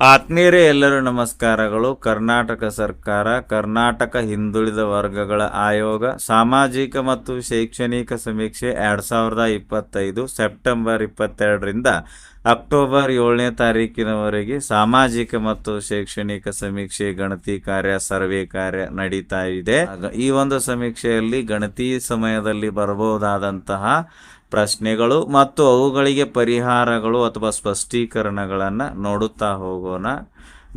ಆತ್ಮೀಯರೇ, ಎಲ್ಲರೂ ನಮಸ್ಕಾರಗಳು. ಕರ್ನಾಟಕ ಸರ್ಕಾರ, ಕರ್ನಾಟಕ ಹಿಂದುಳಿದ ವರ್ಗಗಳ ಆಯೋಗ, ಸಾಮಾಜಿಕ ಮತ್ತು ಶೈಕ್ಷಣಿಕ ಸಮೀಕ್ಷೆ ಎರಡು ಸಾವಿರದ ಇಪ್ಪತ್ತೈದು ಸೆಪ್ಟೆಂಬರ್ ಇಪ್ಪತ್ತೆರಡರಿಂದ ಅಕ್ಟೋಬರ್ ಏಳನೇ ತಾರೀಕಿನವರೆಗೆ ಸಾಮಾಜಿಕ ಮತ್ತು ಶೈಕ್ಷಣಿಕ ಸಮೀಕ್ಷೆ ಗಣತಿ ಕಾರ್ಯ, ಸರ್ವೆ ಕಾರ್ಯ ನಡೀತಾ ಇದೆ. ಈ ಒಂದು ಸಮೀಕ್ಷೆಯಲ್ಲಿ ಗಣತಿ ಸಮಯದಲ್ಲಿ ಬರಬಹುದಾದಂತಹ ಪ್ರಶ್ನೆಗಳು ಮತ್ತು ಅವುಗಳಿಗೆ ಪರಿಹಾರಗಳು ಅಥವಾ ಸ್ಪಷ್ಟೀಕರಣಗಳನ್ನು ನೋಡುತ್ತಾ ಹೋಗೋಣ.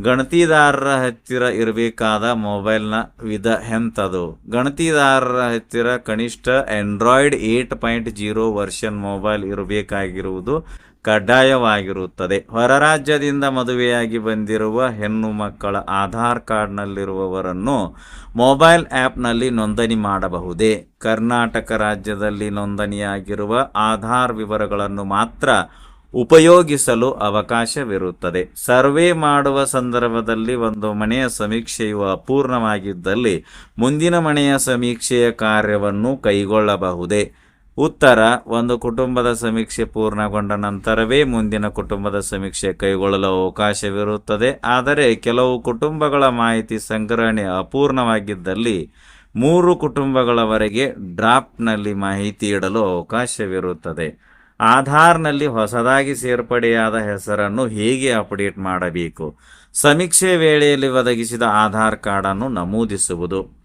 ಗಣತಿದಾರರ ಹತ್ತಿರ ಇರಬೇಕಾದ ಮೊಬೈಲ್ನ ವಿಧ ಎಂಥದು ಗಣತಿದಾರರ ಹತ್ತಿರ ಕನಿಷ್ಠ Android eight point zero version mobile ಇರಬೇಕಾಗಿರುವುದು ಕಡ್ಡಾಯವಾಗಿರುತ್ತದೆ. ಹೊರ ರಾಜ್ಯದಿಂದ ಮದುವೆಯಾಗಿ ಬಂದಿರುವ ಹೆಣ್ಣು ಮಕ್ಕಳ ಆಧಾರ್ ಕಾರ್ಡ್ನಲ್ಲಿರುವವರನ್ನು ಮೊಬೈಲ್ ಆ್ಯಪ್ನಲ್ಲಿ ನೋಂದಣಿ ಮಾಡಬಹುದೇ? ಕರ್ನಾಟಕ ರಾಜ್ಯದಲ್ಲಿ ನೋಂದಣಿಯಾಗಿರುವ ಆಧಾರ್ ವಿವರಗಳನ್ನು ಮಾತ್ರ ಉಪಯೋಗಿಸಲು ಅವಕಾಶವಿರುತ್ತದೆ. ಸರ್ವೆ ಮಾಡುವ ಸಂದರ್ಭದಲ್ಲಿ ಒಂದು ಮನೆಯ ಸಮೀಕ್ಷೆಯು ಅಪೂರ್ಣವಾಗಿದ್ದಲ್ಲಿ ಮುಂದಿನ ಮನೆಯ ಸಮೀಕ್ಷೆಯ ಕಾರ್ಯವನ್ನು ಕೈಗೊಳ್ಳಬಹುದೇ? ಉತ್ತರ, ಒಂದು ಕುಟುಂಬದ ಸಮೀಕ್ಷೆ ಪೂರ್ಣಗೊಂಡ ನಂತರವೇ ಮುಂದಿನ ಕುಟುಂಬದ ಸಮೀಕ್ಷೆ ಕೈಗೊಳ್ಳಲು ಅವಕಾಶವಿರುತ್ತದೆ. ಆದರೆ ಕೆಲವು ಕುಟುಂಬಗಳ ಮಾಹಿತಿ ಸಂಗ್ರಹಣೆ ಅಪೂರ್ಣವಾಗಿದ್ದಲ್ಲಿ ಮೂರು ಕುಟುಂಬಗಳವರೆಗೆ ಡ್ರಾಫ್ಟ್ನಲ್ಲಿ ಮಾಹಿತಿ ಇಡಲು ಅವಕಾಶವಿರುತ್ತದೆ. ಆಧಾರ್ನಲ್ಲಿ ಹೊಸದಾಗಿ ಸೇರ್ಪಡೆಯಾದ ಹೆಸರನ್ನು ಹೇಗೆ ಅಪ್ಡೇಟ್ ಮಾಡಬೇಕು? ಸಮೀಕ್ಷೆ ವೇಳೆಯಲ್ಲಿ ಒದಗಿಸಿದ ಆಧಾರ್ ಕಾರ್ಡನ್ನು ನಮೂದಿಸುವುದು.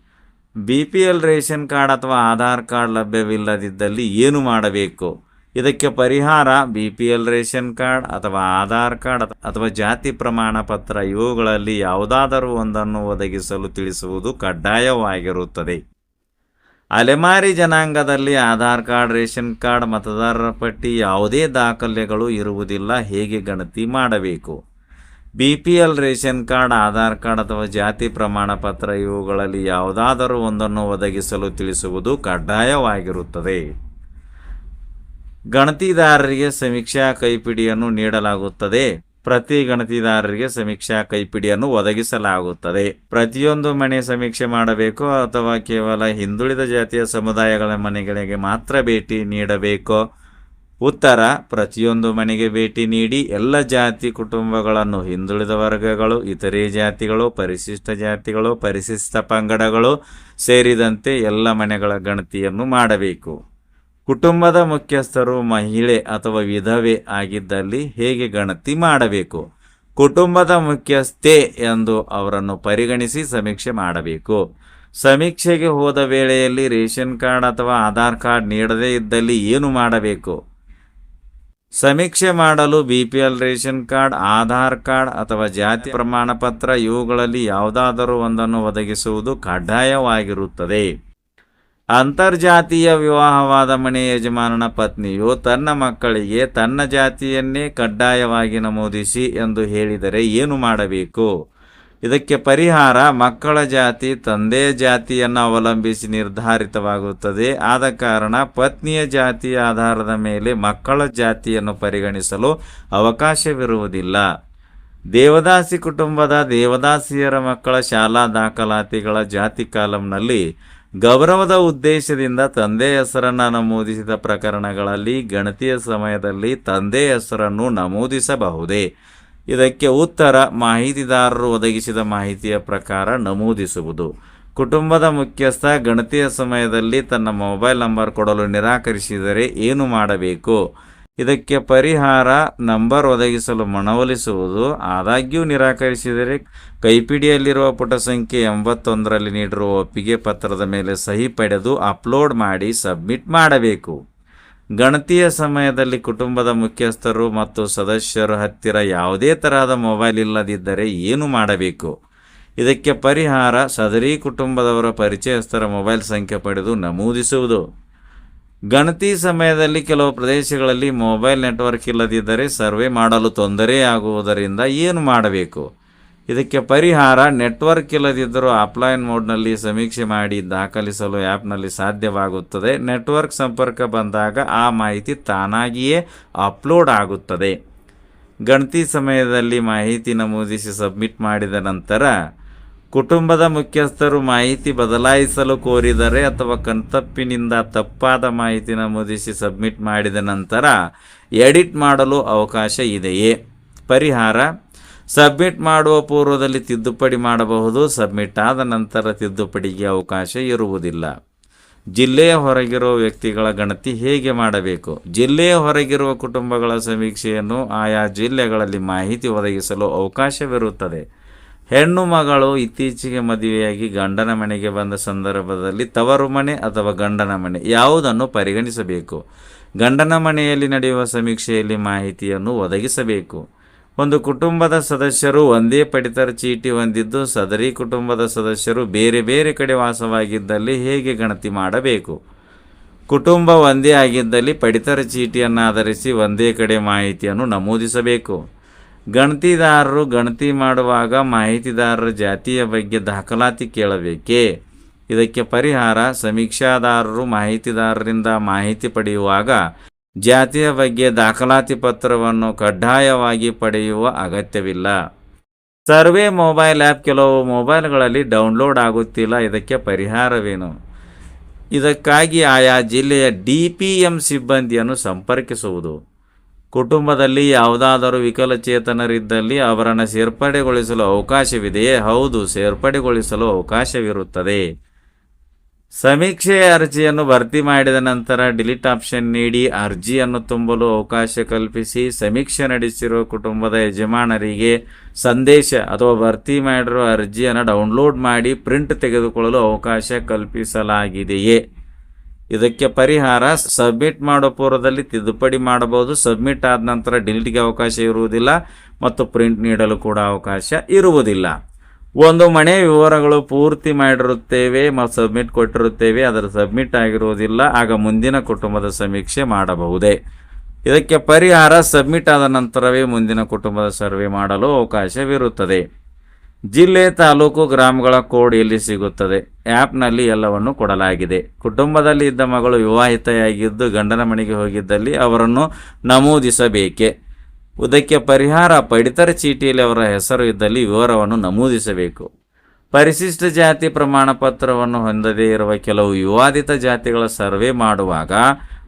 B P L ration card ಅಥವಾ ಆಧಾರ್ ಕಾರ್ಡ್ ಲಭ್ಯವಿಲ್ಲದಿದ್ದಲ್ಲಿ ಏನು ಮಾಡಬೇಕು? ಇದಕ್ಕೆ ಪರಿಹಾರ B P L ration card ಅಥವಾ ಆಧಾರ್ ಕಾರ್ಡ್ ಅಥವಾ ಜಾತಿ ಪ್ರಮಾಣ ಪತ್ರ ಇವುಗಳಲ್ಲಿ ಯಾವುದಾದರೂ ಒಂದನ್ನು ಒದಗಿಸಲು ತಿಳಿಸುವುದು ಕಡ್ಡಾಯವಾಗಿರುತ್ತದೆ. ಅಲೆಮಾರಿ ಜನಾಂಗದಲ್ಲಿ ಆಧಾರ್ ಕಾರ್ಡ್, ರೇಷನ್ ಕಾರ್ಡ್, ಮತದಾರರ ಪಟ್ಟಿ ಯಾವುದೇ ದಾಖಲೆಗಳು ಇರುವುದಿಲ್ಲ. ಹೇಗೆ ಗಣತಿ ಮಾಡಬೇಕು? B P L ration card, Aadhaar card ಅಥವಾ ಜಾತಿ ಪ್ರಮಾಣ ಪತ್ರ ಇವುಗಳಲ್ಲಿ ಯಾವುದಾದರೂ ಒಂದನ್ನು ಒದಗಿಸಲು ತಿಳಿಸುವುದು ಕಡ್ಡಾಯವಾಗಿರುತ್ತದೆ. ಗಣತಿದಾರರಿಗೆ ಸಮೀಕ್ಷಾ ಕೈಪಿಡಿಯನ್ನು ನೀಡಲಾಗುತ್ತದೆ. ಪ್ರತಿ ಗಣತಿದಾರರಿಗೆ ಸಮೀಕ್ಷಾ ಕೈಪಿಡಿಯನ್ನು ಒದಗಿಸಲಾಗುತ್ತದೆ. ಪ್ರತಿಯೊಂದು ಮನೆ ಸಮೀಕ್ಷೆ ಮಾಡಬೇಕು ಅಥವಾ ಕೇವಲ ಹಿಂದುಳಿದ ಜಾತಿಯ ಸಮುದಾಯಗಳ ಮನೆಗಳಿಗೆ ಮಾತ್ರ ಭೇಟಿ ನೀಡಬೇಕೋ? ಉತ್ತರ, ಪ್ರತಿಯೊಂದು ಮನೆಗೆ ಭೇಟಿ ನೀಡಿ ಎಲ್ಲ ಜಾತಿ ಕುಟುಂಬಗಳನ್ನು, ಹಿಂದುಳಿದ ವರ್ಗಗಳು, ಇತರೆ ಜಾತಿಗಳು, ಪರಿಶಿಷ್ಟ ಜಾತಿಗಳು, ಪರಿಶಿಷ್ಟ ಪಂಗಡಗಳು ಸೇರಿದಂತೆ ಎಲ್ಲ ಮನೆಗಳ ಗಣತಿಯನ್ನು ಮಾಡಬೇಕು. ಕುಟುಂಬದ ಮುಖ್ಯಸ್ಥರು, ಮಹಿಳೆ ಅಥವಾ ವಿಧವೆ ಆಗಿದ್ದಲ್ಲಿ ಹೇಗೆ ಗಣತಿ ಮಾಡಬೇಕು? ಕುಟುಂಬದ ಮುಖ್ಯಸ್ಥೆ ಎಂದು ಅವರನ್ನು ಪರಿಗಣಿಸಿ ಸಮೀಕ್ಷೆ ಮಾಡಬೇಕು. ಸಮೀಕ್ಷೆಗೆ ಹೋದ ವೇಳೆಯಲ್ಲಿ ರೇಷನ್ ಕಾರ್ಡ್ ಅಥವಾ ಆಧಾರ್ ಕಾರ್ಡ್ ನೀಡದೇ ಇದ್ದಲ್ಲಿ ಏನು ಮಾಡಬೇಕು? ಸಮೀಕ್ಷೆ ಮಾಡಲು B P L ration card, Aadhaar card ಅಥವಾ ಜಾತಿ ಪ್ರಮಾಣ ಪತ್ರ ಇವುಗಳಲ್ಲಿ ಯಾವುದಾದರೂ ಒಂದನ್ನು ಒದಗಿಸುವುದು ಕಡ್ಡಾಯವಾಗಿರುತ್ತದೆ. ಅಂತರ್ಜಾತೀಯ ವಿವಾಹವಾದ ಮನೆ ಯಜಮಾನನ ಪತ್ನಿಯು ತನ್ನ ಮಕ್ಕಳಿಗೆ ತನ್ನ ಜಾತಿಯನ್ನೇ ಕಡ್ಡಾಯವಾಗಿ ನಮೂದಿಸಿ ಎಂದು ಹೇಳಿದರೆ ಏನು ಮಾಡಬೇಕು? ಇದಕ್ಕೆ ಪರಿಹಾರ ಮಕ್ಕಳ ಜಾತಿ ತಂದೆಯ ಜಾತಿಯನ್ನು ಅವಲಂಬಿಸಿ ನಿರ್ಧಾರಿತವಾಗುತ್ತದೆ. ಆದ ಕಾರಣ ಪತ್ನಿಯ ಜಾತಿಯ ಆಧಾರದ ಮೇಲೆ ಮಕ್ಕಳ ಜಾತಿಯನ್ನು ಪರಿಗಣಿಸಲು ಅವಕಾಶವಿರುವುದಿಲ್ಲ. ದೇವದಾಸಿ ಕುಟುಂಬದ ದೇವದಾಸಿಯರ ಮಕ್ಕಳ ಶಾಲಾ ದಾಖಲಾತಿಗಳ ಜಾತಿ ಕಾಲಂನಲ್ಲಿ ಗೌರವದ ಉದ್ದೇಶದಿಂದ ತಂದೆ ಹೆಸರನ್ನು ನಮೂದಿಸಿದ ಪ್ರಕರಣಗಳಲ್ಲಿ ಗಣತಿಯ ಸಮಯದಲ್ಲಿ ತಂದೆ ಹೆಸರನ್ನು ನಮೂದಿಸಬಹುದೇ? ಇದಕ್ಕೆ ಉತ್ತರ, ಮಾಹಿತಿದಾರರು ಒದಗಿಸಿದ ಮಾಹಿತಿಯ ಪ್ರಕಾರ ನಮೂದಿಸುವುದು. ಕುಟುಂಬದ ಮುಖ್ಯಸ್ಥ ಗಣತಿಯ ಸಮಯದಲ್ಲಿ ತನ್ನ ಮೊಬೈಲ್ ನಂಬರ್ ಕೊಡಲು ನಿರಾಕರಿಸಿದರೆ ಏನು ಮಾಡಬೇಕು? ಇದಕ್ಕೆ ಪರಿಹಾರ ನಂಬರ್ ಒದಗಿಸಲು ಮನವೊಲಿಸುವುದು, ಆದಾಗ್ಯೂ ನಿರಾಕರಿಸಿದರೆ ಕೈಪಿಡಿಯಲ್ಲಿರುವ ಪುಟ ಸಂಖ್ಯೆ ಎಂಬತ್ತೊಂದರಲ್ಲಿ ನೀಡಿರುವ ಒಪ್ಪಿಗೆ ಪತ್ರದ ಮೇಲೆ ಸಹಿ ಪಡೆದು ಅಪ್ಲೋಡ್ ಮಾಡಿ ಸಬ್ಮಿಟ್ ಮಾಡಬೇಕು. ಗಣತಿಯ ಸಮಯದಲ್ಲಿ ಕುಟುಂಬದ ಮುಖ್ಯಸ್ಥರು ಮತ್ತು ಸದಸ್ಯರು ಹತ್ತಿರ ಯಾವುದೇ ತರಹದ ಮೊಬೈಲ್ ಇಲ್ಲದಿದ್ದರೆ ಏನು ಮಾಡಬೇಕು? ಇದಕ್ಕೆ ಪರಿಹಾರ ಸದರಿ ಕುಟುಂಬದವರ ಪರಿಚಯಸ್ಥರ ಮೊಬೈಲ್ ಸಂಖ್ಯೆ ಪಡೆದು ನಮೂದಿಸುವುದು. ಗಣತಿ ಸಮಯದಲ್ಲಿ ಕೆಲವು ಪ್ರದೇಶಗಳಲ್ಲಿ ಮೊಬೈಲ್ ನೆಟ್ವರ್ಕ್ ಇಲ್ಲದಿದ್ದರೆ ಸರ್ವೆ ಮಾಡಲು ತೊಂದರೆಯಾಗುವುದರಿಂದ ಏನು ಮಾಡಬೇಕು? ಇದಕ್ಕೆ ಪರಿಹಾರ ನೆಟ್ವರ್ಕ್ ಇಲ್ಲದಿದ್ದರೂ ಆಫ್ಲೈನ್ ಮೋಡ್ನಲ್ಲಿ ಸಮೀಕ್ಷೆ ಮಾಡಿ ದಾಖಲಿಸಲು ಆ್ಯಪ್ನಲ್ಲಿ ಸಾಧ್ಯವಾಗುತ್ತದೆ. ನೆಟ್ವರ್ಕ್ ಸಂಪರ್ಕ ಬಂದಾಗ ಆ ಮಾಹಿತಿ ತಾನಾಗಿಯೇ ಅಪ್ಲೋಡ್ ಆಗುತ್ತದೆ. ಗಣತಿ ಸಮಯದಲ್ಲಿ ಮಾಹಿತಿ ನಮೂದಿಸಿ ಸಬ್ಮಿಟ್ ಮಾಡಿದ ನಂತರ ಕುಟುಂಬದ ಮುಖ್ಯಸ್ಥರು ಮಾಹಿತಿ ಬದಲಾಯಿಸಲು ಕೋರಿದರೆ ಅಥವಾ ಕಣ್ತಪ್ಪಿನಿಂದ ತಪ್ಪಾದ ಮಾಹಿತಿ ನಮೂದಿಸಿ ಸಬ್ಮಿಟ್ ಮಾಡಿದ ನಂತರ ಎಡಿಟ್ ಮಾಡಲು ಅವಕಾಶ ಇದೆಯೇ? ಪರಿಹಾರ, ಸಬ್ಮಿಟ್ ಮಾಡುವ ಪೂರ್ವದಲ್ಲಿ ತಿದ್ದುಪಡಿ ಮಾಡಬಹುದು, ಸಬ್ಮಿಟ್ ಆದ ನಂತರ ತಿದ್ದುಪಡಿಗೆ ಅವಕಾಶ ಇರುವುದಿಲ್ಲ. ಜಿಲ್ಲೆಯ ಹೊರಗಿರುವ ವ್ಯಕ್ತಿಗಳ ಗಣತಿ ಹೇಗೆ ಮಾಡಬೇಕು? ಜಿಲ್ಲೆಯ ಹೊರಗಿರುವ ಕುಟುಂಬಗಳ ಸಮೀಕ್ಷೆಯನ್ನು ಆಯಾ ಜಿಲ್ಲೆಗಳಲ್ಲಿ ಮಾಹಿತಿ ಒದಗಿಸಲು ಅವಕಾಶವಿರುತ್ತದೆ. ಹೆಣ್ಣು ಮಗಳು ಇತ್ತೀಚೆಗೆ ಮದುವೆಯಾಗಿ ಗಂಡನ ಮನೆಗೆ ಬಂದ ಸಂದರ್ಭದಲ್ಲಿ ತವರು ಮನೆ ಅಥವಾ ಗಂಡನ ಮನೆ ಯಾವುದನ್ನು ಪರಿಗಣಿಸಬೇಕು? ಗಂಡನ ಮನೆಯಲ್ಲಿ ನಡೆಯುವ ಸಮೀಕ್ಷೆಯಲ್ಲಿ ಮಾಹಿತಿಯನ್ನು ಒದಗಿಸಬೇಕು. ಒಂದು ಕುಟುಂಬದ ಸದಸ್ಯರು ಒಂದೇ ಪಡಿತರ ಚೀಟಿ ಹೊಂದಿದ್ದು, ಸದರಿ ಕುಟುಂಬದ ಸದಸ್ಯರು ಬೇರೆ ಬೇರೆ ಕಡೆ ವಾಸವಾಗಿದ್ದಲ್ಲಿ ಹೇಗೆ ಗಣತಿ ಮಾಡಬೇಕು? ಕುಟುಂಬ ಒಂದೇ ಆಗಿದ್ದಲ್ಲಿ ಪಡಿತರ ಚೀಟಿಯನ್ನು ಆಧರಿಸಿ ಒಂದೇ ಕಡೆ ಮಾಹಿತಿಯನ್ನು ನಮೂದಿಸಬೇಕು. ಗಣತಿದಾರರು ಗಣತಿ ಮಾಡುವಾಗ ಮಾಹಿತಿದಾರರ ಜಾತಿಯ ಬಗ್ಗೆ ದಾಖಲಾತಿ ಕೇಳಬೇಕೇ? ಇದಕ್ಕೆ ಪರಿಹಾರ ಸಮೀಕ್ಷಾದಾರರು ಮಾಹಿತಿದಾರರಿಂದ ಮಾಹಿತಿ ಪಡೆಯುವಾಗ ಜಾತಿಯ ಬಗ್ಗೆ ದಾಖಲಾತಿ ಪತ್ರವನ್ನು ಕಡ್ಡಾಯವಾಗಿ ಪಡೆಯುವ ಅಗತ್ಯವಿಲ್ಲ. ಸರ್ವೆ ಮೊಬೈಲ್ ಆ್ಯಪ್ ಕೆಲವು ಮೊಬೈಲ್ಗಳಲ್ಲಿ ಡೌನ್ಲೋಡ್ ಆಗುತ್ತಿಲ್ಲ. ಇದಕ್ಕೆ ಪರಿಹಾರವೇನು? ಇದಕ್ಕಾಗಿ ಆಯಾ ಜಿಲ್ಲೆಯ ಡಿ ಪಿ ಸಿಬ್ಬಂದಿಯನ್ನು ಸಂಪರ್ಕಿಸುವುದು. ಕುಟುಂಬದಲ್ಲಿ ಯಾವುದಾದರೂ ವಿಕಲಚೇತನರಿದ್ದಲ್ಲಿ ಅವರನ್ನು ಸೇರ್ಪಡೆಗೊಳಿಸಲು ಅವಕಾಶವಿದೆಯೇ? ಹೌದು, ಸೇರ್ಪಡೆಗೊಳಿಸಲು ಅವಕಾಶವಿರುತ್ತದೆ. ಸಮೀಕ್ಷೆಯ ಅರ್ಜಿಯನ್ನು ಭರ್ತಿ ಮಾಡಿದ ನಂತರ ಡಿಲೀಟ್ ಆಪ್ಷನ್ ನೀಡಿ ಅರ್ಜಿಯನ್ನು ತುಂಬಲು ಅವಕಾಶ ಕಲ್ಪಿಸಿ ಸಮೀಕ್ಷೆ ನಡೆಸಿರುವ ಕುಟುಂಬದ ಯಜಮಾನರಿಗೆ ಸಂದೇಶ ಅಥವಾ ಭರ್ತಿ ಮಾಡಿರುವ ಅರ್ಜಿಯನ್ನು ಡೌನ್ಲೋಡ್ ಮಾಡಿ ಪ್ರಿಂಟ್ ತೆಗೆದುಕೊಳ್ಳಲು ಅವಕಾಶ ಕಲ್ಪಿಸಲಾಗಿದೆಯೇ? ಇದಕ್ಕೆ ಪರಿಹಾರ ಸಬ್ಮಿಟ್ ಮಾಡೋ ಪೂರ್ವದಲ್ಲಿ ತಿದ್ದುಪಡಿ ಮಾಡಬಹುದು. ಸಬ್ಮಿಟ್ ಆದ ನಂತರ ಡಿಲೀಟ್ಗೆ ಅವಕಾಶ ಇರುವುದಿಲ್ಲ ಮತ್ತು ಪ್ರಿಂಟ್ ನೀಡಲು ಕೂಡ ಅವಕಾಶ ಇರುವುದಿಲ್ಲ. ಒಂದು ಮನೆ ವಿವರಗಳು ಪೂರ್ತಿ ಮಾಡಿರುತ್ತೇವೆ ಮತ್ತು ಸಬ್ಮಿಟ್ ಕೊಟ್ಟಿರುತ್ತೇವೆ. ಅದರ ಸಬ್ಮಿಟ್ ಆಗಿರುವುದಿಲ್ಲ. ಆಗ ಮುಂದಿನ ಕುಟುಂಬದ ಸಮೀಕ್ಷೆ ಮಾಡಬಹುದೇ? ಇದಕ್ಕೆ ಪರಿಹಾರ ಸಬ್ಮಿಟ್ ಆದ ನಂತರವೇ ಮುಂದಿನ ಕುಟುಂಬದ ಸರ್ವೆ ಮಾಡಲು ಅವಕಾಶವಿರುತ್ತದೆ. ಜಿಲ್ಲೆ ತಾಲೂಕು ಗ್ರಾಮಗಳ ಕೋಡ್ ಎಲ್ಲಿ ಸಿಗುತ್ತದೆ? ಆ್ಯಪ್ನಲ್ಲಿ ಎಲ್ಲವನ್ನು ಕೊಡಲಾಗಿದೆ. ಕುಟುಂಬದಲ್ಲಿ ಇದ್ದ ಮಗಳು ವಿವಾಹಿತೆಯಾಗಿದ್ದು ಗಂಡನ ಮನೆಗೆ ಹೋಗಿದ್ದಲ್ಲಿ ಅವರನ್ನು ನಮೂದಿಸಬೇಕೆ? ಇದಕ್ಕೆ ಪರಿಹಾರ, ಪಡಿತರ ಚೀಟಿಯಲ್ಲಿ ಅವರ ಹೆಸರು ಇದ್ದಲ್ಲಿ ವಿವರವನ್ನು ನಮೂದಿಸಬೇಕು. ಪರಿಶಿಷ್ಟ ಜಾತಿ ಪ್ರಮಾಣ ಪತ್ರವನ್ನು ಹೊಂದದೇ ಇರುವ ಕೆಲವು ವಿವಾದಿತ ಜಾತಿಗಳ ಸರ್ವೆ ಮಾಡುವಾಗ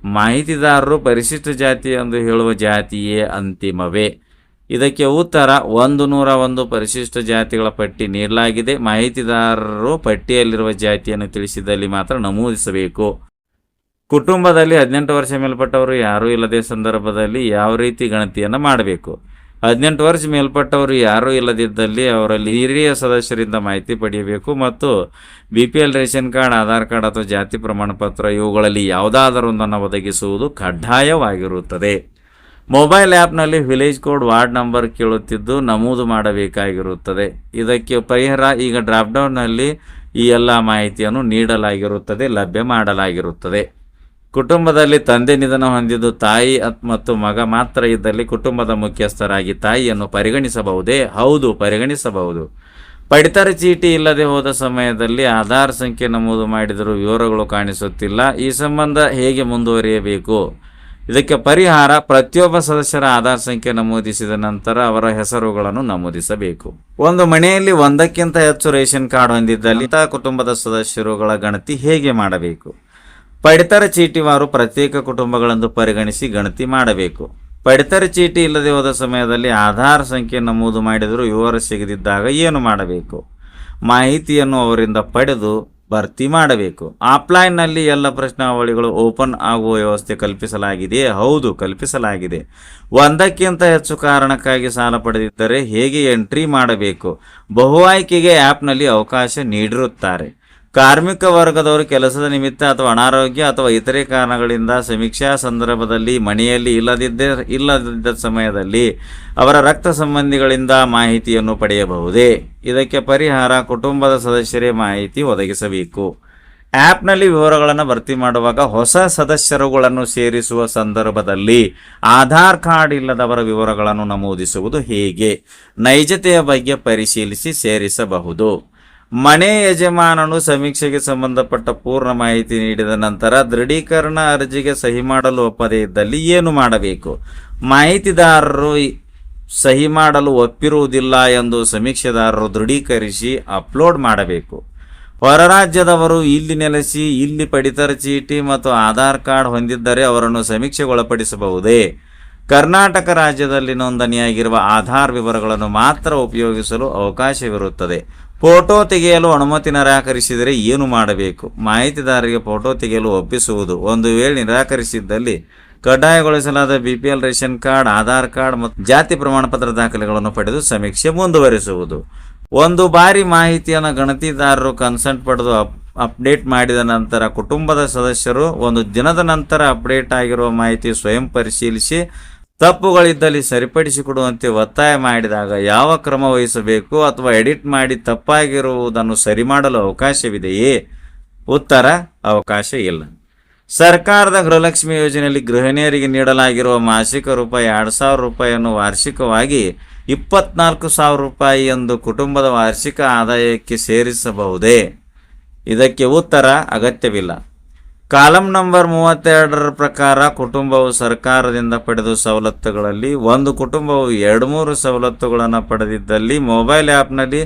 ಮಾಹಿತಿದಾರರು ಪರಿಶಿಷ್ಟ ಜಾತಿ ಎಂದು ಹೇಳುವ ಜಾತಿಯೇ ಅಂತಿಮವೇ? ಇದಕ್ಕೆ ಉತ್ತರ ಒಂದು ನೂರ ಒಂದು ಪರಿಶಿಷ್ಟ ಜಾತಿಗಳ ಪಟ್ಟಿ ನೀಡಲಾಗಿದೆ. ಮಾಹಿತಿದಾರರು ಪಟ್ಟಿಯಲ್ಲಿರುವ ಜಾತಿಯನ್ನು ತಿಳಿಸಿದಲ್ಲಿ ಮಾತ್ರ ನಮೂದಿಸಬೇಕು. ಕುಟುಂಬದಲ್ಲಿ ಹದಿನೆಂಟು ವರ್ಷ ಮೇಲ್ಪಟ್ಟವರು ಯಾರೂ ಇಲ್ಲದೆ ಸಂದರ್ಭದಲ್ಲಿ ಯಾವ ರೀತಿ ಗಣತಿಯನ್ನು ಮಾಡಬೇಕು? ಹದಿನೆಂಟು ವರ್ಷ ಮೇಲ್ಪಟ್ಟವರು ಯಾರೂ ಇಲ್ಲದಿದ್ದಲ್ಲಿ ಅವರಲ್ಲಿ ಹಿರಿಯ ಸದಸ್ಯರಿಂದ ಮಾಹಿತಿ ಪಡೆಯಬೇಕು ಮತ್ತು B P L ration card, Aadhaar card ಅಥವಾ ಜಾತಿ ಪ್ರಮಾಣಪತ್ರ ಇವುಗಳಲ್ಲಿ ಯಾವುದಾದರೊಂದನ್ನು ಒದಗಿಸುವುದು ಕಡ್ಡಾಯವಾಗಿರುತ್ತದೆ. ಮೊಬೈಲ್ ಆ್ಯಪ್ನಲ್ಲಿ ವಿಲೇಜ್ ಕೋಡ್ ವಾರ್ಡ್ ನಂಬರ್ ಕೇಳುತ್ತಿದ್ದು ನಮೂದು ಮಾಡಬೇಕಾಗಿರುತ್ತದೆ. ಇದಕ್ಕೆ ಪರಿಹಾರ ಈಗ ಡ್ರಾಪ್ಡೌನ್ನಲ್ಲಿ ಈ ಎಲ್ಲ ಮಾಹಿತಿಯನ್ನು ನೀಡಲಾಗಿರುತ್ತದೆ, ಲಭ್ಯ ಮಾಡಲಾಗಿರುತ್ತದೆ. ಕುಟುಂಬದಲ್ಲಿ ತಂದೆ ನಿಧನ ಹೊಂದಿದ್ದು ತಾಯಿ ಮತ್ತು ಮಗ ಮಾತ್ರ ಇದ್ದಲ್ಲಿ ಕುಟುಂಬದ ಮುಖ್ಯಸ್ಥರಾಗಿ ತಾಯಿಯನ್ನು ಪರಿಗಣಿಸಬಹುದೇ? ಹೌದು, ಪರಿಗಣಿಸಬಹುದು. ಪಡಿತರ ಚೀಟಿ ಇಲ್ಲದೆ ಹೋದ ಸಮಯದಲ್ಲಿ ಆಧಾರ್ ಸಂಖ್ಯೆ ನಮೂದು ಮಾಡಿದರೂ ವಿವರಗಳು ಕಾಣಿಸುತ್ತಿಲ್ಲ. ಈ ಸಂಬಂಧ ಹೇಗೆ ಮುಂದುವರಿಯಬೇಕು? ಇದಕ್ಕೆ ಪರಿಹಾರ ಪ್ರತಿಯೊಬ್ಬ ಸದಸ್ಯರ ಆಧಾರ್ ಸಂಖ್ಯೆ ನಮೂದಿಸಿದ ನಂತರ ಅವರ ಹೆಸರುಗಳನ್ನು ನಮೂದಿಸಬೇಕು. ಒಂದು ಮನೆಯಲ್ಲಿ ಒಂದಕ್ಕಿಂತ ಹೆಚ್ಚು ರೇಷನ್ ಕಾರ್ಡ್ ಹೊಂದಿದ್ದಲ್ಲಿ ಕುಟುಂಬದ ಸದಸ್ಯರುಗಳ ಗಣತಿ ಹೇಗೆ ಮಾಡಬೇಕು? ಪಡಿತರ ಚೀಟಿವಾರು ಪ್ರತ್ಯೇಕ ಕುಟುಂಬಗಳೆಂದು ಪರಿಗಣಿಸಿ ಗಣತಿ ಮಾಡಬೇಕು. ಪಡಿತರ ಚೀಟಿ ಇಲ್ಲದೆ ಹೋದ ಸಮಯದಲ್ಲಿ ಆಧಾರ್ ಸಂಖ್ಯೆ ನಮೂದು ಮಾಡಿದರೂ ವಿವರ ಸಿಗದಿದ್ದಾಗ ಏನು ಮಾಡಬೇಕು? ಮಾಹಿತಿಯನ್ನು ಅವರಿಂದ ಪಡೆದು ಭರ್ತಿ ಮಾಡಬೇಕು. ಆಫ್ಲೈನ್ನಲ್ಲಿ ಎಲ್ಲ ಪ್ರಶ್ನಾವಳಿಗಳು ಓಪನ್ ಆಗುವ ವ್ಯವಸ್ಥೆ ಕಲ್ಪಿಸಲಾಗಿದೆಯೇ? ಹೌದು, ಕಲ್ಪಿಸಲಾಗಿದೆ. ಒಂದಕ್ಕಿಂತ ಹೆಚ್ಚು ಕಾರಣಕ್ಕಾಗಿ ಸಾಲ ಪಡೆದಿದ್ದರೆ ಹೇಗೆ ಎಂಟ್ರಿ ಮಾಡಬೇಕು? ಬಹು ಆಯ್ಕೆಗೆ ಆ್ಯಪ್ನಲ್ಲಿ ಅವಕಾಶ ನೀಡಿರುತ್ತಾರೆ. ಕಾರ್ಮಿಕ ವರ್ಗದವರು ಕೆಲಸದ ನಿಮಿತ್ತ ಅಥವಾ ಅನಾರೋಗ್ಯ ಅಥವಾ ಇತರೆ ಕಾರಣಗಳಿಂದ ಸಮೀಕ್ಷಾ ಸಂದರ್ಭದಲ್ಲಿ ಮನೆಯಲ್ಲಿ ಇಲ್ಲದಿದ್ದ ಇಲ್ಲದಿದ್ದ ಸಮಯದಲ್ಲಿ ಅವರ ರಕ್ತ ಸಂಬಂಧಿಗಳಿಂದ ಮಾಹಿತಿಯನ್ನು ಪಡೆಯಬಹುದೇ? ಇದಕ್ಕೆ ಪರಿಹಾರ ಕುಟುಂಬದ ಸದಸ್ಯರೇ ಮಾಹಿತಿ ಒದಗಿಸಬೇಕು. ಆ್ಯಪ್ನಲ್ಲಿ ವಿವರಗಳನ್ನು ಭರ್ತಿ ಮಾಡುವಾಗ ಹೊಸ ಸದಸ್ಯರುಗಳನ್ನು ಸೇರಿಸುವ ಸಂದರ್ಭದಲ್ಲಿ ಆಧಾರ್ ಕಾರ್ಡ್ ಇಲ್ಲದವರ ವಿವರಗಳನ್ನು ನಮೂದಿಸುವುದು ಹೇಗೆ? ನೈಜತೆಯ ಬಗ್ಗೆ ಪರಿಶೀಲಿಸಿ ಸೇರಿಸಬಹುದು. ಮನೆ ಯಜಮಾನನು ಸಮೀಕ್ಷೆಗೆ ಸಂಬಂಧಪಟ್ಟ ಪೂರ್ಣ ಮಾಹಿತಿ ನೀಡಿದ ನಂತರ ದೃಢೀಕರಣ ಅರ್ಜಿಗೆ ಸಹಿ ಮಾಡಲು ಒಪ್ಪದೇ ಇದ್ದಲ್ಲಿ ಏನು ಮಾಡಬೇಕು? ಮಾಹಿತಿದಾರರು ಸಹಿ ಮಾಡಲು ಒಪ್ಪಿರುವುದಿಲ್ಲ ಎಂದು ಸಮೀಕ್ಷೆದಾರರು ದೃಢೀಕರಿಸಿ ಅಪ್ಲೋಡ್ ಮಾಡಬೇಕು. ಹೊರರಾಜ್ಯದವರು ಇಲ್ಲಿ ನೆಲೆಸಿ, ಇಲ್ಲಿ ಪಡಿತರ ಚೀಟಿ ಮತ್ತು ಆಧಾರ್ ಕಾರ್ಡ್ ಹೊಂದಿದ್ದರೆ ಅವರನ್ನು ಸಮೀಕ್ಷೆಗೊಳಪಡಿಸಬಹುದೇ? ಕರ್ನಾಟಕ ರಾಜ್ಯದಲ್ಲಿ ನೋಂದಣಿಯಾಗಿರುವ ಆಧಾರ್ ವಿವರಗಳನ್ನು ಮಾತ್ರ ಉಪಯೋಗಿಸಲು ಅವಕಾಶವಿರುತ್ತದೆ. ಫೋಟೋ ತೆಗೆಯಲು ಅನುಮತಿ ನಿರಾಕರಿಸಿದರೆ ಏನು ಮಾಡಬೇಕು? ಮಾಹಿತಿದಾರರಿಗೆ ಫೋಟೋ ತೆಗೆಯಲು ಒಪ್ಪಿಸುವುದು. ಒಂದು ವೇಳೆ ನಿರಾಕರಿಸಿದ್ದಲ್ಲಿ ಕಡ್ಡಾಯಗೊಳಿಸಲಾದ BPL ration card, Aadhaar card ಮತ್ತು ಜಾತಿ ಪ್ರಮಾಣ ಪತ್ರ ದಾಖಲೆಗಳನ್ನು ಪಡೆದು ಸಮೀಕ್ಷೆ ಮುಂದುವರಿಸುವುದು. ಒಂದು ಬಾರಿ ಮಾಹಿತಿಯನ್ನು ಗಣತಿದಾರರು ಕನ್ಸೆಂಟ್ ಪಡೆದು ಅಪ್, ಅಪ್ಡೇಟ್ ಮಾಡಿದ ನಂತರ ಕುಟುಂಬದ ಸದಸ್ಯರು ಒಂದು ದಿನದ ನಂತರ ಅಪ್ಡೇಟ್ ಆಗಿರುವ ಮಾಹಿತಿ ಸ್ವಯಂ ಪರಿಶೀಲಿಸಿ ತಪ್ಪುಗಳಿದ್ದಲ್ಲಿ ಸರಿಪಡಿಸಿಕೊಡುವಂತೆ ಒತ್ತಾಯ ಮಾಡಿದಾಗ ಯಾವ ಕ್ರಮ ವಹಿಸಬೇಕು ಅಥವಾ ಎಡಿಟ್ ಮಾಡಿ ತಪ್ಪಾಗಿರುವುದನ್ನು ಸರಿ ಮಾಡಲು ಅವಕಾಶವಿದೆಯೇ? ಉತ್ತರ, ಅವಕಾಶ ಇಲ್ಲ. ಸರ್ಕಾರದ ಗೃಹಲಕ್ಷ್ಮಿ ಯೋಜನೆಯಲ್ಲಿ ಗೃಹಿಣಿಯರಿಗೆ ನೀಡಲಾಗಿರುವ ಮಾಸಿಕ ರೂಪಾಯಿ ಎರಡು ಸಾವಿರ ರೂಪಾಯಿಯನ್ನು ವಾರ್ಷಿಕವಾಗಿ ಇಪ್ಪತ್ನಾಲ್ಕು ಸಾವಿರ ರೂಪಾಯಿ ಎಂದು ಕುಟುಂಬದ ವಾರ್ಷಿಕ ಆದಾಯಕ್ಕೆ ಸೇರಿಸಬಹುದೇ? ಇದಕ್ಕೆ ಉತ್ತರ ಅಗತ್ಯವಿಲ್ಲ. ಕಾಲಂ ನಂಬರ್ ಮೂವತ್ತೆರಡರ ಪ್ರಕಾರ ಕುಟುಂಬವು ಸರ್ಕಾರದಿಂದ ಪಡೆದ ಸವಲತ್ತುಗಳಲ್ಲಿ ಒಂದು ಕುಟುಂಬವು ಎರಡು ಮೂರು ಸವಲತ್ತುಗಳನ್ನು ಪಡೆದಿದ್ದಲ್ಲಿ ಮೊಬೈಲ್ ಆ್ಯಪ್ನಲ್ಲಿ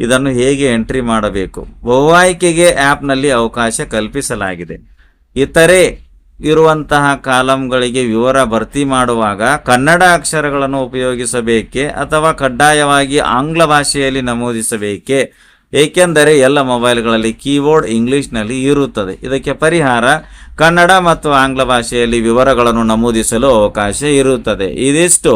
ಇದನ್ನು ಹೇಗೆ ಎಂಟ್ರಿ ಮಾಡಬೇಕು? ಬಹುಆಯ್ಕೆಗೆ ಆ್ಯಪ್ನಲ್ಲಿ ಅವಕಾಶ ಕಲ್ಪಿಸಲಾಗಿದೆ. ಇತರೆ ಇರುವಂತಹ ಕಾಲಂಗಳಿಗೆ ವಿವರ ಭರ್ತಿ ಮಾಡುವಾಗ ಕನ್ನಡ ಅಕ್ಷರಗಳನ್ನು ಉಪಯೋಗಿಸಬೇಕೇ ಅಥವಾ ಕಡ್ಡಾಯವಾಗಿ ಆಂಗ್ಲ ಭಾಷೆಯಲ್ಲಿ ನಮೂದಿಸಬೇಕೇ? ಏಕೆಂದರೆ ಎಲ್ಲ ಮೊಬೈಲ್ಗಳಲ್ಲಿ ಕೀಬೋರ್ಡ್ ಇಂಗ್ಲಿಷ್ನಲ್ಲಿ ಇರುತ್ತದೆ. ಇದಕ್ಕೆ ಪರಿಹಾರ ಕನ್ನಡ ಮತ್ತು ಆಂಗ್ಲ ಭಾಷೆಯಲ್ಲಿ ವಿವರಗಳನ್ನು ನಮೂದಿಸಲು ಅವಕಾಶ ಇರುತ್ತದೆ. ಇದಿಷ್ಟು.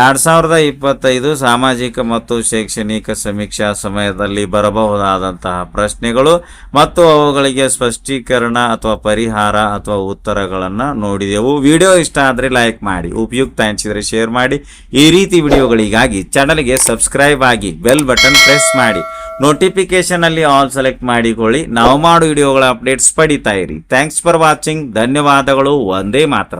ಎರಡು ಸಾವಿರದ ಇಪ್ಪತ್ತೈದು ಸಾಮಾಜಿಕ ಮತ್ತು ಶೈಕ್ಷಣಿಕ ಸಮೀಕ್ಷಾ ಸಮಯದಲ್ಲಿ ಬರಬಹುದಾದಂತಹ ಪ್ರಶ್ನೆಗಳು ಮತ್ತು ಅವುಗಳಿಗೆ ಸ್ಪಷ್ಟೀಕರಣ ಅಥವಾ ಪರಿಹಾರ ಅಥವಾ ಉತ್ತರಗಳನ್ನು ನೋಡಿದೆವು. ವಿಡಿಯೋ ಇಷ್ಟ ಆದರೆ ಲೈಕ್ ಮಾಡಿ, ಉಪಯುಕ್ತ ಅನಿಸಿದರೆ ಶೇರ್ ಮಾಡಿ. ಈ ರೀತಿ ವಿಡಿಯೋಗಳಿಗಾಗಿ ಚಾನಲ್ಗೆ ಸಬ್ಸ್ಕ್ರೈಬ್ ಆಗಿ, ಬೆಲ್ ಬಟನ್ ಪ್ರೆಸ್ ಮಾಡಿ. ನೋಟಿಫಿಕೇಶನ್ ಅಲ್ಲಿ ಆಲ್ ಸೆಲೆಕ್ಟ್ ಮಾಡಿಕೊಳ್ಳಿ. ನಾವು ಮಾಡೋ ವಿಡಿಯೋಗಳ ಅಪ್ಡೇಟ್ಸ್ ಪಡಿತಾ ಇರಿ. ಥ್ಯಾಂಕ್ಸ್ ಫಾರ್ ವಾಚಿಂಗ್ ಧನ್ಯವಾದಗಳು. ಒಂದೇ ಮಾತ್ರ.